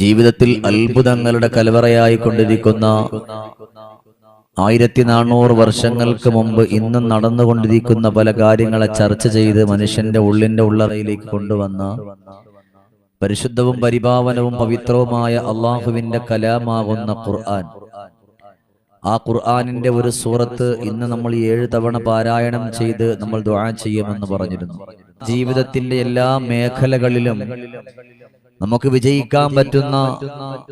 ജീവിതത്തിൽ അത്ഭുതങ്ങളുടെ കലവറയായി കൊണ്ടിരിക്കുന്ന ആയിരത്തി നാനൂറ് വർഷങ്ങൾക്ക് മുമ്പ് ഇന്നും നടന്നുകൊണ്ടിരിക്കുന്ന പല കാര്യങ്ങളെ ചർച്ച ചെയ്ത് മനുഷ്യന്റെ ഉള്ളിന്റെ ഉള്ളറയിലേക്ക് കൊണ്ടുവന്ന പരിശുദ്ധവും പരിപാവനവും പവിത്രവുമായ അള്ളാഹുവിന്റെ കലാമാകുന്ന ഖുർആൻ. ആ ഖുർആാനിന്റെ ഒരു സൂറത്ത് ഇന്ന് നമ്മൾ ഏഴ് തവണ പാരായണം ചെയ്ത് നമ്മൾ ദുആ ചെയ്യുമെന്ന് പറഞ്ഞിരുന്നു. ജീവിതത്തിന്റെ എല്ലാ മേഖലകളിലും നമുക്ക് വിജയിക്കാൻ പറ്റുന്ന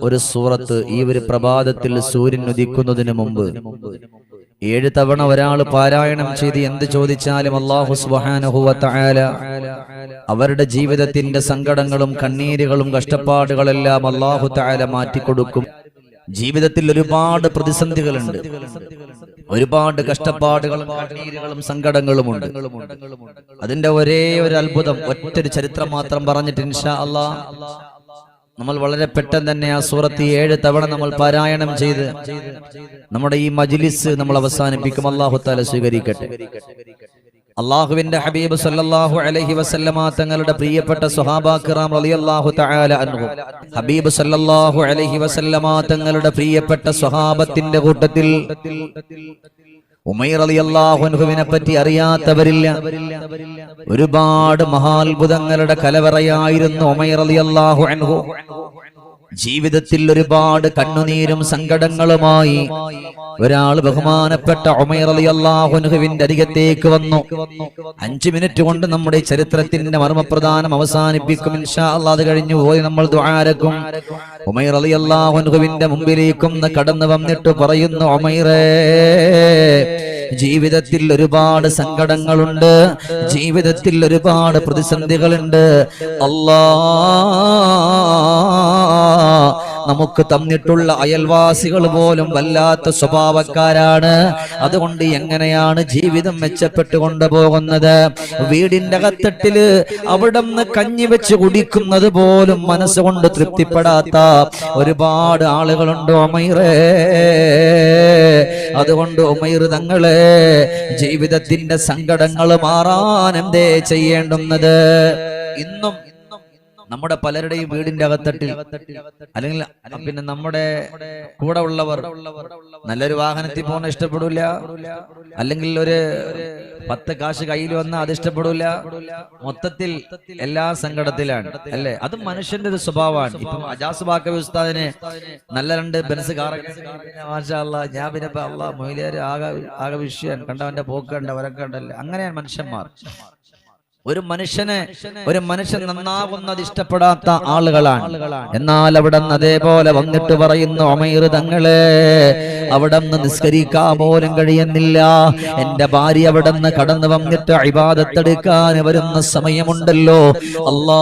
ഒരു സൂറത്ത് ഈ ഒരു പ്രഭാതത്തിൽ സൂര്യൻ ഉദിക്കുന്നതിന് മുമ്പ്. ഏഴ് തവണ ഒരാൾ പാരായണം ചെയ്ത് എന്ത് ചോദിച്ചാലും അള്ളാഹു തആല അവരുടെ ജീവിതത്തിന്റെ സങ്കടങ്ങളും കണ്ണീരുകളും കഷ്ടപ്പാടുകളെല്ലാം അള്ളാഹു തആല മാറ്റിക്കൊടുക്കും. ജീവിതത്തിൽ ഒരുപാട് പ്രതിസന്ധികളുണ്ട്. ഒരുപാട് കഷ്ടപ്പാടുകളും കണ്ണീരുകളും സങ്കടങ്ങളുമുണ്ട്. അതിന്റെ ഒരേ ഒരു അത്ഭുതം ഒറ്റൊരു ചരിത്രം മാത്രം പറഞ്ഞിട്ട് ഇൻഷാ അള്ളാ നമ്മൾ വളരെ പെട്ടെന്ന് തന്നെ ആ സൂറത്ത് ഏഴ് തവണ നമ്മൾ പാരായണം ചെയ്ത് നമ്മുടെ ഈ മജിലിസ് നമ്മൾ അവസാനിപ്പിക്കും. അള്ളാഹുത്താല സ്വീകരിക്കട്ടെ. അള്ളാഹുവിന്റെ ഹബീബ് സല്ലാഹു അലഹി വസല്ലമ തങ്ങളുടെ പ്രിയപ്പെട്ട സുഹാബാക്കിറാം അലിയല്ലാഹു തആല അൻഹു. ഹബീബ് സല്ലാഹു അലഹി വസല്ലമ തങ്ങളുടെ പ്രിയപ്പെട്ട സ്വഹാബത്തിന്റെ കൂട്ടത്തിൽ ഉമൈർ റളിയല്ലാഹു അൻഹുവിനെ പറ്റി അറിയാത്തവരില്ല. ഒരുപാട് മഹാത്ഭുതങ്ങളുടെ കലവറയായിരുന്നു ഉമൈർ റളിയല്ലാഹു അൻഹു. ജീവിതത്തിൽ ഒരുപാട് കണ്ണുനീരും സങ്കടങ്ങളുമായി ഒരാൾ ബഹുമാനപ്പെട്ട ഉമൈർ അലി അള്ളാഹുനുഹുവിന്റെ അരികത്തേക്ക് വന്നു. അഞ്ചു മിനിറ്റ് കൊണ്ട് നമ്മുടെ ചരിത്രത്തിന്റെ മർമ്മപ്രധാനം അവസാനിപ്പിക്കും. ഇൻഷാ അല്ലാഹ് അത് കഴിഞ്ഞു പോയി നമ്മൾ ദ്വാരക്കും ഉമൈർ അലി അള്ളാഹുനുഹുവിന്റെ മുമ്പിലേക്കും കടന്നു വന്നിട്ട് പറയുന്നു ഉമൈറേ ജീവിതത്തിൽ ഒരുപാട് സങ്കടങ്ങളുണ്ട്. ജീവിതത്തിൽ ഒരുപാട് പ്രതിസന്ധികളുണ്ട്. അല്ലാ നമുക്ക് തന്നിട്ടുള്ള അയൽവാസികൾ പോലും വല്ലാത്ത സ്വഭാവക്കാരാണ്. അതുകൊണ്ട് എങ്ങനെയാണ് ജീവിതം മെച്ചപ്പെട്ടു കൊണ്ടുപോകുന്നത് വീടിന്റെ കത്തട്ടിൽ അവിടെ നിന്ന് കഞ്ഞി വെച്ച് കുടിക്കുന്നത് പോലും മനസ്സുകൊണ്ട് തൃപ്തിപ്പെടാത്ത ഒരുപാട് ആളുകളുണ്ട് ഒമൈറേ അതുകൊണ്ട് ഒമൈർ തങ്ങളെ ജീവിതത്തിന്റെ സങ്കടങ്ങൾ മാറാൻ എന്തേ ചെയ്യേണ്ടുന്നത്? ഇന്നും നമ്മുടെ പലരുടെയും വീടിന്റെ അകത്തട്ടിൽ. അല്ലെങ്കിൽ പിന്നെ നമ്മുടെ കൂടെ ഉള്ളവർ നല്ലൊരു വാഹനത്തിൽ പോകുന്ന ഇഷ്ടപ്പെടില്ല. അല്ലെങ്കിൽ ഒരു പത്ത് കാശ് കയ്യിൽ വന്ന അത് ഇഷ്ടപ്പെടില്ല. മൊത്തത്തിൽ എല്ലാ സങ്കടത്തിലാണ്. അല്ലെ? അത് മനുഷ്യന്റെ ഒരു സ്വഭാവമാണ്. ഇപ്പം അജാസ് ബാക്ക ഉസ്താദിന് നല്ല രണ്ട് ബെൻസ് കാറൊക്കെ ഞാൻ പിന്നെ അള്ള മൊയിലേര് ആകെ ആകെ വിഷയം കണ്ടവന്റെ പോക്ക് കണ്ട വരക്കണ്ടല്ലേ അങ്ങനെയാണ് മനുഷ്യന്മാർ. ഒരു മനുഷ്യനെ ഒരു മനുഷ്യൻ നന്നാവുന്നത് ഇഷ്ടപ്പെടാത്ത ആളുകളാണ്. എന്നാൽ അവിടെ നിന്ന് അതേപോലെ വന്നിട്ട് പറയുന്നു അമീർ തങ്ങളെ അവിടെ നിന്ന് നിസ്കരിക്കാൻ പോലും കഴിയുന്നില്ല. എന്റെ ഭാര്യ അവിടെ നിന്ന് കടന്നു വന്നിട്ട് അഭിവാദത്തെടുക്കാൻ വരുന്ന സമയമുണ്ടല്ലോ. അല്ലാ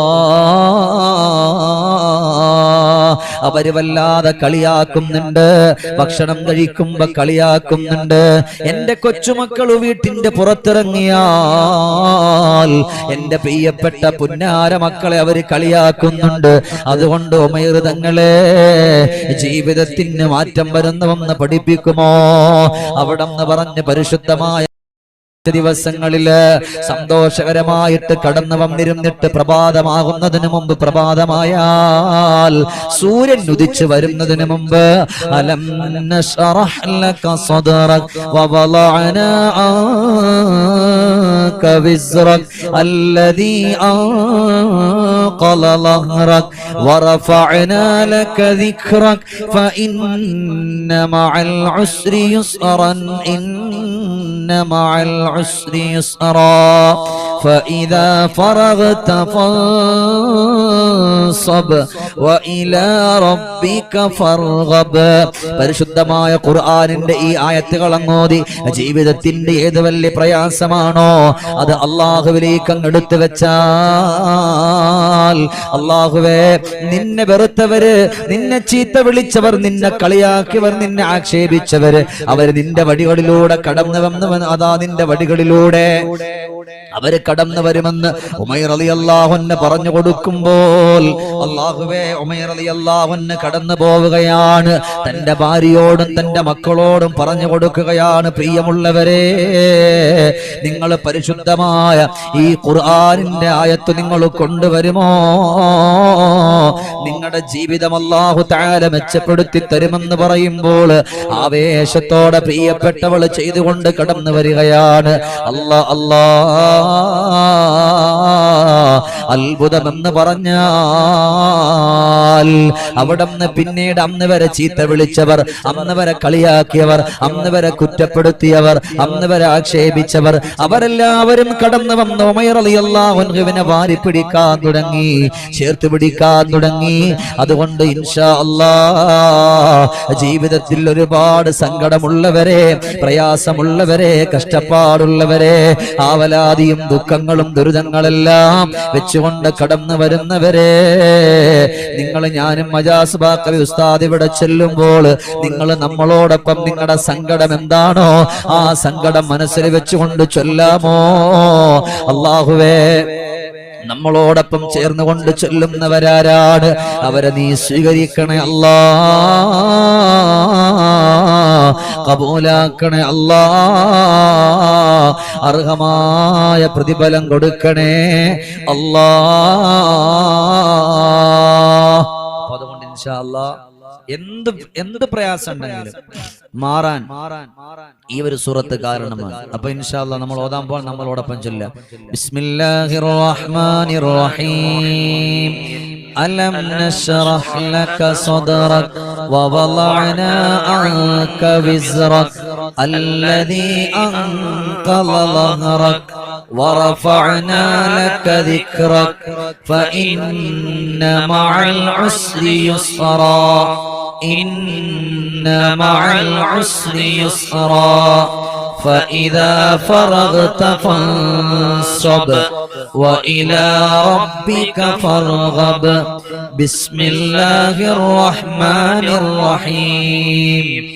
അവർ വല്ലാതെ കളിയാക്കുന്നുണ്ട്. ഭക്ഷണം കഴിക്കുമ്പോ കളിയാക്കുന്നുണ്ട്. എന്റെ കൊച്ചുമക്കൾ വീട്ടിന്റെ പുറത്തിറങ്ങിയാൽ എന്റെ പ്രിയപ്പെട്ട പുന്നാര മക്കളെ അവർ കളിയാക്കുന്നുണ്ട്. അതുകൊണ്ട് ഉമൈറുതങ്ങളെ ജീവിതത്തിന് മാറ്റം വരുന്നുവെന്ന് പഠിപ്പിക്കുമോ? അവിടെ പറഞ്ഞ് പരിശുദ്ധമായ ദിവസങ്ങളില് സന്തോഷകരമായിട്ട് കടന്നു വന്നിരുന്നിട്ട് പ്രഭാതമാകുന്നതിന് മുമ്പ് പ്രഭാതമായാൽ സൂര്യൻ ഉദിച്ചു വരുന്നതിന് മുമ്പ് അലം നശ്റഹ് ലക സദ്റക് വവളഅനാ അൻക വിസ്റക് അല്ലദീ അൻഖള ളഹ്റക് ورفعنا لك ذكرك فإن مع العسر يسرا إن مع العسر يسرا. فإذا فرغت فانصب وإلى ربك فارغب പരിശുദ്ധമായ ഖുർആനിന്റെ ഈ ആയത്തുകൾ അങ്ങോതി ജീവിതത്തിന്റെ ഏത് വലിയ പ്രയാസമാണോ അത് അള്ളാഹുവിലേക്ക് അങ്ങ് എടുത്തു വെച്ചാൽ അള്ളാഹുവേ നിന്നെ വെറുത്തവര് നിന്നെ ചീത്ത വിളിച്ചവർ നിന്നെ കളിയാക്കിയവർ നിന്നെ ആക്ഷേപിച്ചവര് അവര് നിന്റെ വടികളിലൂടെ കടന്നു വന്നു അതാ നിന്റെ വടികളിലൂടെ അവര് കടന്നു വരുമെന്ന് ഉമൈർ അലി അള്ളാഹുന്ന് പറഞ്ഞു കൊടുക്കുമ്പോൾ അള്ളാഹുവേ ഉമൈർ അലി അള്ളാഹുന്ന് കടന്നു പോവുകയാണ്. തന്റെ ഭാര്യയോടും തന്റെ മക്കളോടും പറഞ്ഞു കൊടുക്കുകയാണ് പ്രിയമുള്ളവരെ. നിങ്ങൾ പരിശുദ്ധമായ ഈ ഖുർആാനിന്റെ ആയത്ത് നിങ്ങൾ കൊണ്ടുവരുമോ? നിങ്ങളുടെ ജീവിതം അല്ലാഹു താര മെച്ചപ്പെടുത്തി തരുമെന്ന് പറയുമ്പോൾ ആവേശത്തോടെ പ്രിയപ്പെട്ടവൾ ചെയ്തുകൊണ്ട് കടന്നു വരികയാണ്. അല്ലാ അല്ലാ. അത്ഭുതമെന്ന് പറഞ്ഞാൽ അവിടുന്ന് പിന്നീട് അന്ന് വരെ ചീത്ത വിളിച്ചവർ അന്ന് വരെ കളിയാക്കിയവർ അന്ന് വരെ കുറ്റപ്പെടുത്തിയവർ അന്ന് വരെ ആക്ഷേപിച്ചവർ അവരെല്ലാവരും കടന്നു വന്ന് ഉമയറിയല്ലാഹുവിനെ വാരി പിടിക്കാൻ തുടങ്ങി ചേർത്ത് പിടിക്കാൻ തുടങ്ങി. അതുകൊണ്ട് ഇൻഷാ അല്ലാ ജീവിതത്തിൽ ഒരുപാട് സങ്കടമുള്ളവരെ പ്രയാസമുള്ളവരെ കഷ്ടപ്പാടുള്ളവരെ ആവലാതിയും ദുഃഖങ്ങളും ദുരിതങ്ങളെല്ലാം വെച്ചുകൊണ്ട് കടന്നു വരുന്നവരെ നിങ്ങൾ ഞാനും മജാസ് ബാക്കവി ഉസ്താദ് ഇവിടെ ചെല്ലുമ്പോൾ നിങ്ങൾ നമ്മളോടൊപ്പം നിങ്ങളുടെ സങ്കടം എന്താണോ ആ സങ്കടം മനസ്സിൽ വെച്ചുകൊണ്ട് ചൊല്ലാമോ? അള്ളാഹുവേ നമ്മളോടൊപ്പം ചേർന്നുകൊണ്ട് ചൊല്ലുന്നവരാരാണ്? അവരെ നീ സ്വീകരിക്കണേ അല്ലാ. കബൂലാക്കണേ അല്ലാ. അർഹമായ പ്രതിഫലം കൊടുക്കണേ അല്ലാ. അതുകൊണ്ട് ഇൻഷാ അല്ലാ എന്ത് എന്ത് പ്രയാസം ഉണ്ടെങ്കിലും മാറാൻ മാറാൻ ഈ ഒരു സൂറത്ത് കാരണമാണ് അപ്പൊ ഇൻഷാല്ല നമ്മൾ ഓതാൻ പോകാൻ നമ്മളോടൊപ്പം ചൊല്ലാം ബിസ്മില്ലാഹിർ റഹ്മാനിർ റഹീം ألم نشرح لك صدرك ووضعنا عنك وزرك الذي أنقض ظهرك ورفعنا لك ذكرك فإن مع العسر يسرا إن مع العسر يسرا فإذا فرغت فانصب وإلى ربك فارغب. بسم الله الرحمن الرحيم.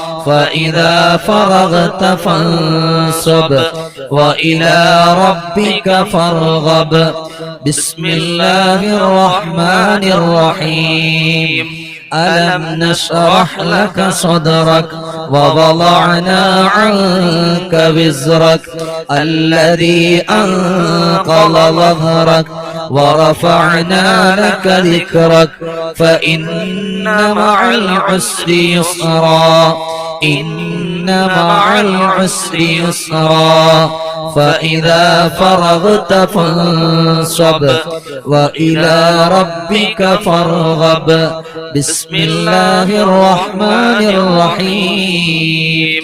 فإذا فرغت فانصب وإلى ربك فارغب. بسم الله الرحمن الرحيم. ألم نشرح لك صدرك ووضعنا عنك وزرك الذي أنقض ظهرك ورفعنا لك ذكرك فإن مع العسر يسرا. إن مع العسر يسرا فإذا فرغت فانصب وإلى ربك فارغب. بسم الله الرحمن الرحيم.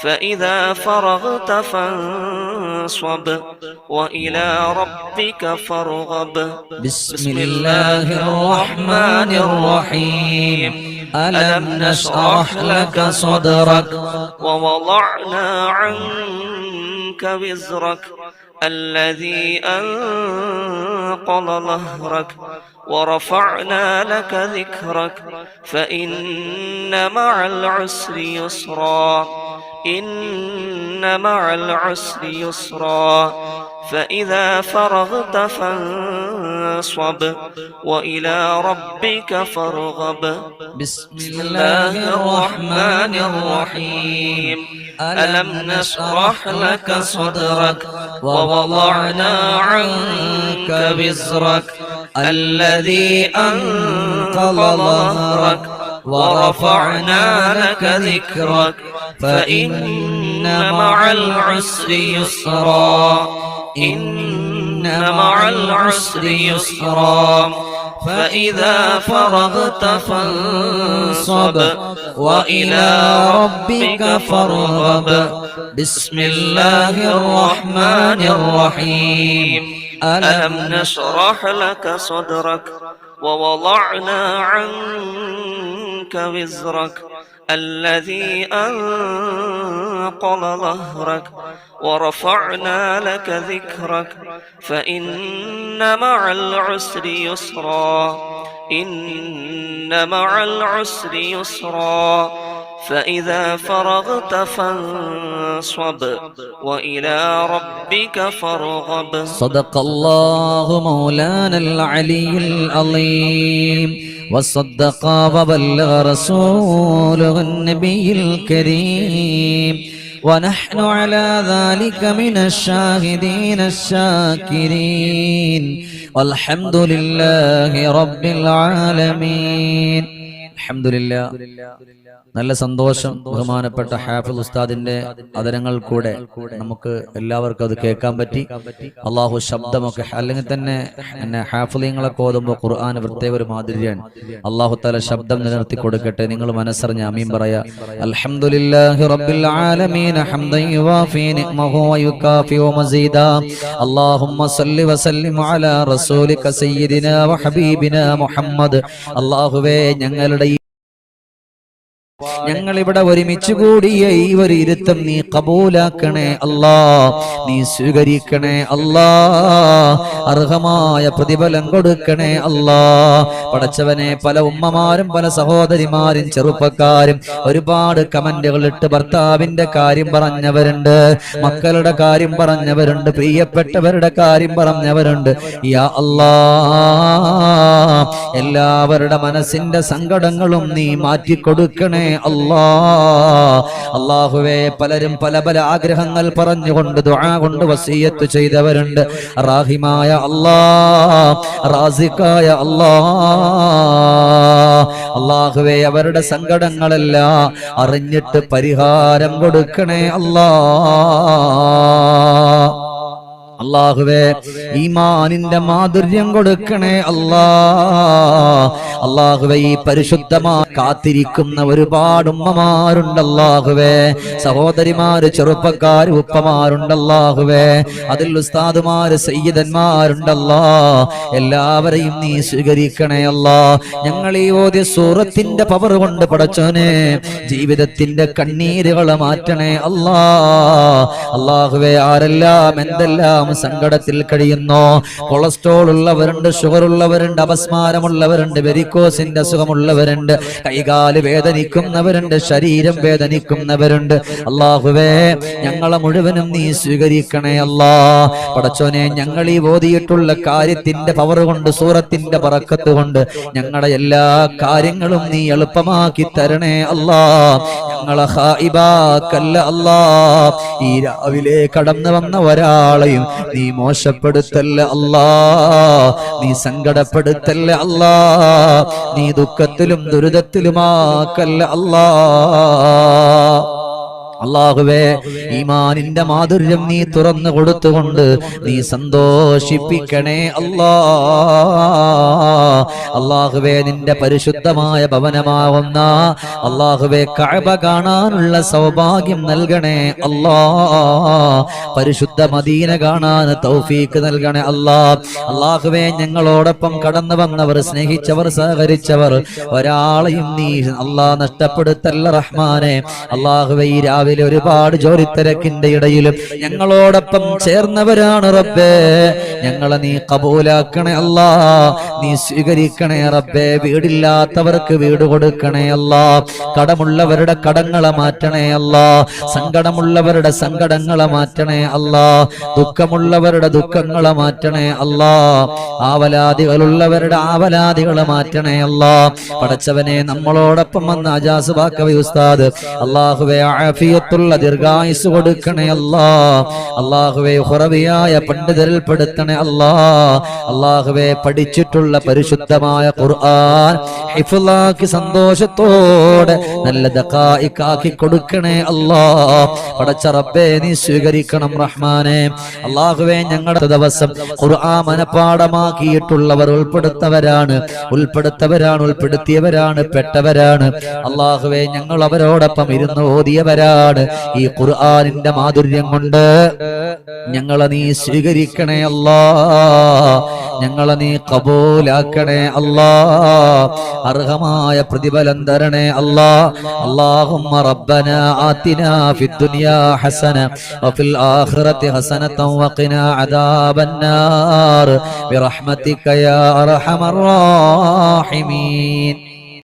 فإذا فرغت فانصب وإلى ربك فارغب. بسم الله الرحمن الرحيم. ألم نشرح لك صدرك؟ ووضعنا عنك وزرك. الذي أنقض ظهرك. ورفعنا لك ذكرك. فإن مع العسر يسرا. إن مع العسر يسرا. فإذا فرغت فانصب وإلى ربك فارغب. بسم الله الرحمن الرحيم. ألم نشرح لك صدرك ووضعنا عنك وزرك الذي أنقض ظهرك ورفعنا لك ذكرك. فإن مع العسر يسرا. إن مع العسر يسرا. فإذا فرغت فانصب وإلى ربك فارغب. بسم الله الرحمن الرحيم. ألم نشرح لك صدرك ووضعنا عنك وزرك الذي أنقض ظهرك ورفعنا لك ذكرك فإن مع العسر يسرا إن مع العسر يسرا. فإذا فرغت فانصب وإلى ربك فارغب. صدق الله مولانا العلي العظيم. وصدق وبلغ رسوله النبي الكريم. ونحن على ذلك من الشاهدين الشاكرين. والحمد لله رب العالمين. الحمد لله. നല്ല സന്തോഷം ബഹുമാനപ്പെട്ട ഹാഫിൽ ഉസ്താദിന്റെ അതരങ്ങൾ കൂടെ നമുക്ക് എല്ലാവർക്കും അത് കേൾക്കാൻ പറ്റി. അള്ളാഹു ശബ്ദമൊക്കെ അല്ലെങ്കിൽ തന്നെ എന്നെ ഹാഫിലിങ്ങളൊക്കെ ഓതുമ്പോൾ ഖുർആൻ പ്രത്യേക ഒരു മാതിരിയാണ് അള്ളാഹു തല ശബ്ദം നിലനിർത്തി കൊടുക്കട്ടെ. നിങ്ങൾ മനസ്സറിഞ്ഞ അമീൻ പറയാ. സല്ലി ഞങ്ങൾ ഇവിടെ ഒരുമിച്ച് കൂടിയ ഈ ഒരു ഇരുത്തം നീ കബൂലാക്കണേ അല്ലാ. നീ സ്വീകരിക്കണേ അല്ലാ. അർഹമായ പ്രതിഫലം കൊടുക്കണേ അല്ലാ. പടച്ചവനെ പല ഉമ്മമാരും പല സഹോദരിമാരും ചെറുപ്പക്കാരും ഒരുപാട് കമന്റുകൾ ഇട്ട് ഭർത്താവിന്റെ കാര്യം പറഞ്ഞവരുണ്ട്. മക്കളുടെ കാര്യം പറഞ്ഞവരുണ്ട്. പ്രിയപ്പെട്ടവരുടെ കാര്യം പറഞ്ഞവരുണ്ട്. യാ അല്ലാ. എല്ലാവരുടെ മനസ്സിന്റെ സങ്കടങ്ങളും നീ മാറ്റിക്കൊടുക്കണേ അല്ലാ അള്ളാഹുവേ പലരും പല പല ആഗ്രഹങ്ങൾ പറഞ്ഞുകൊണ്ട് ദുആ കൊണ്ട് വസീയത്ത് ചെയ്തവരുണ്ട്. റാഹിമായ അല്ലാ റാസിക്കായ അല്ലാ അള്ളാഹുവേ അവരുടെ സങ്കടങ്ങളെല്ലാം അറിഞ്ഞിട്ട് പരിഹാരം കൊടുക്കണേ അല്ലാ. അള്ളാഹുവേ ഈമാനിന്റെ മാധുര്യം കൊടുക്കണേ അല്ലാ. അള്ളാഹുവെ ഈ പരിശുദ്ധമാ കാത്തിരിക്കുന്ന ഒരുപാട് ഉമ്മമാരുണ്ട് അല്ലാഹുവേ. സഹോദരിമാര് ചെറുപ്പക്കാര് ഉപ്പമാരുണ്ട് അല്ലാഹുവേ. അതിൽ ഉസ്താദുമാര് സയ്യിദന്മാരുണ്ടല്ലാ എല്ലാവരെയും നീ സ്വീകരിക്കണേ അല്ലാ. ഞങ്ങൾ ഈ ഓദ്യ സൂറത്തിന്റെ പവർ കൊണ്ട് പടച്ചോനെ ജീവിതത്തിന്റെ കണ്ണീരുകൾ മാറ്റണേ അല്ലാ. അള്ളാഹുവേ ആരെല്ലാം എന്തെല്ലാം സങ്കടത്തിൽ കഴിയുന്നു. കൊളസ്ട്രോൾ ഉള്ളവരുണ്ട് ഷുഗർ ഉള്ളവരുണ്ട് അപസ്മാരമുള്ളവരുണ്ട് വെരിക്കോസിന്റെ അസുഖമുള്ളവരുണ്ട് കൈകാൽ വേദനിക്കുന്നവരുണ്ട് ശരീരം വേദനിക്കുന്നവരുണ്ട്. അള്ളാഹുവേ ഞങ്ങളെ മുഴുവനും നീ സ്വീകരിക്കണേ അല്ലാ. പടച്ചോനെ ഞങ്ങൾ ഈ ഓതിയിട്ടുള്ള കാര്യത്തിന്റെ പവർ കൊണ്ട് സൂറത്തിന്റെ പറക്കത്ത് കൊണ്ട് ഞങ്ങളുടെ എല്ലാ കാര്യങ്ങളും നീ എളുപ്പമാക്കി തരണേ അല്ലാ. ഞങ്ങളെ ഹായിബാക്കല്ല അല്ലാ. ഈ രാവിലെ കടന്നു വന്ന ഒരാളെയും നീ മോശപ്പെടുത്തല്ല അല്ലാ. നീ സങ്കടപ്പെടുത്തല്ല അല്ലാ. നീ ദുഃഖത്തിലും ദുരിതത്തിലുമാക്കല്ല അല്ലാ. അള്ളാഹുവേ ഈമാനിന്റെ മാധുര്യം നീ തുറന്നു കൊടുത്തുകൊണ്ട് നീ സന്തോഷിപ്പിക്കണേ അല്ലാ അള്ളാഹുവേ നിന്റെ പരിശുദ്ധമായ ഭവനമാവുന്ന അള്ളാഹുവേ കഅബ കാണാനുള്ള സൗഭാഗ്യം നൽകണേ അല്ലാ പരിശുദ്ധ മദീന കാണാൻ തൗഫീക്ക് നൽകണേ അല്ലാ അള്ളാഹുവേ ഞങ്ങളോടൊപ്പം കടന്നു വന്നവർ സ്നേഹിച്ചവർ സഹകരിച്ചവർ ഒരാളെയും നീ അല്ലാ നഷ്ടപ്പെടുത്തല്ല റഹ്മാനെ. അള്ളാഹുവേ ഈ രാവിലെ ഒരുപാട് ജോലിത്തിരക്കിന്റെ ഇടയിലും ഞങ്ങളോടൊപ്പം ചേർന്നവരാണ് റബ്ബേ. ഞങ്ങളെ നീ കബൂലാക്കണേ അല്ല. നീ സ്വീകരിക്കണേ റബ്ബേ. വീടില്ലാത്തവർക്ക് വീട് കൊടുക്കണേ അല്ല. കടമുള്ളവരുടെ കടങ്ങളെ മാറ്റണേ അല്ല. സങ്കടമുള്ളവരുടെ സങ്കടങ്ങളെ മാറ്റണേ അല്ല. ദുഃഖമുള്ളവരുടെ ദുഃഖങ്ങളെ മാറ്റണേ അല്ല. ആവലാദികളുള്ളവരുടെ ആവലാദികളെ മാറ്റണേ അല്ല. പടച്ചവനെ നമ്മളോടൊപ്പം വന്ന അജാസ് ബാക്കവി ഉസ്താദ് അള്ളാഹുവെ ആഫിയത്തുള്ള ദീർഘായുസ് കൊടുക്കണേ അല്ലാ. അള്ളാഹുവെ ഹുറവിയായ പണ്ഡിതരിൽ പെടുത്തണേ അല്ലാ. അള്ളാഹുവെ പഠിച്ചിട്ടുള്ള പരിശുദ്ധമായ ഖുർആൻ ഹിഫുലാക്കി സന്തോഷത്തോടെ നല്ല ദക്കായിക്കാക്കി കൊടുക്കണേ അല്ലാ. പടച്ച റബ്ബേ നീ സ്വീകരിക്കണം റഹ്മാനെ. അള്ളാഹുവെ ഞങ്ങളുടെ ദിവസം ഖുർആൻ മനപ്പാടമാക്കിയിട്ടുള്ളവർ ഉൾപ്പെടുത്തവരാണ്. ഉൾപ്പെടുത്തവരാണ് ഉൾപ്പെടുത്തിയവരാണ് പെട്ടവരാണ്. അള്ളാഹുവെ ഞങ്ങൾ അവരോടൊപ്പം ഇരുന്ന് ഓതിയവരാണ്. പറയാണ് ഈ ഖുർആാനിന്റെ മാധുര്യം കൊണ്ട്. ഞങ്ങളെ നീ സ്വീകരിക്കണേ അല്ല. ഞങ്ങളെ നീ കബൂലാക്കണേ അല്ല. അർഹമായ പ്രതിഫലം തരണേ അല്ലാ. അല്ലാഹുമ്മ റബ്ബന ആതിന ഫിദ്ദുനിയാ ഹസന വഫിൽ ആഖിറതി ഹസനത വഖിന അദാബന്നാർ. ബിറഹ്മതിക യാ അർഹമർ റഹീമീൻ.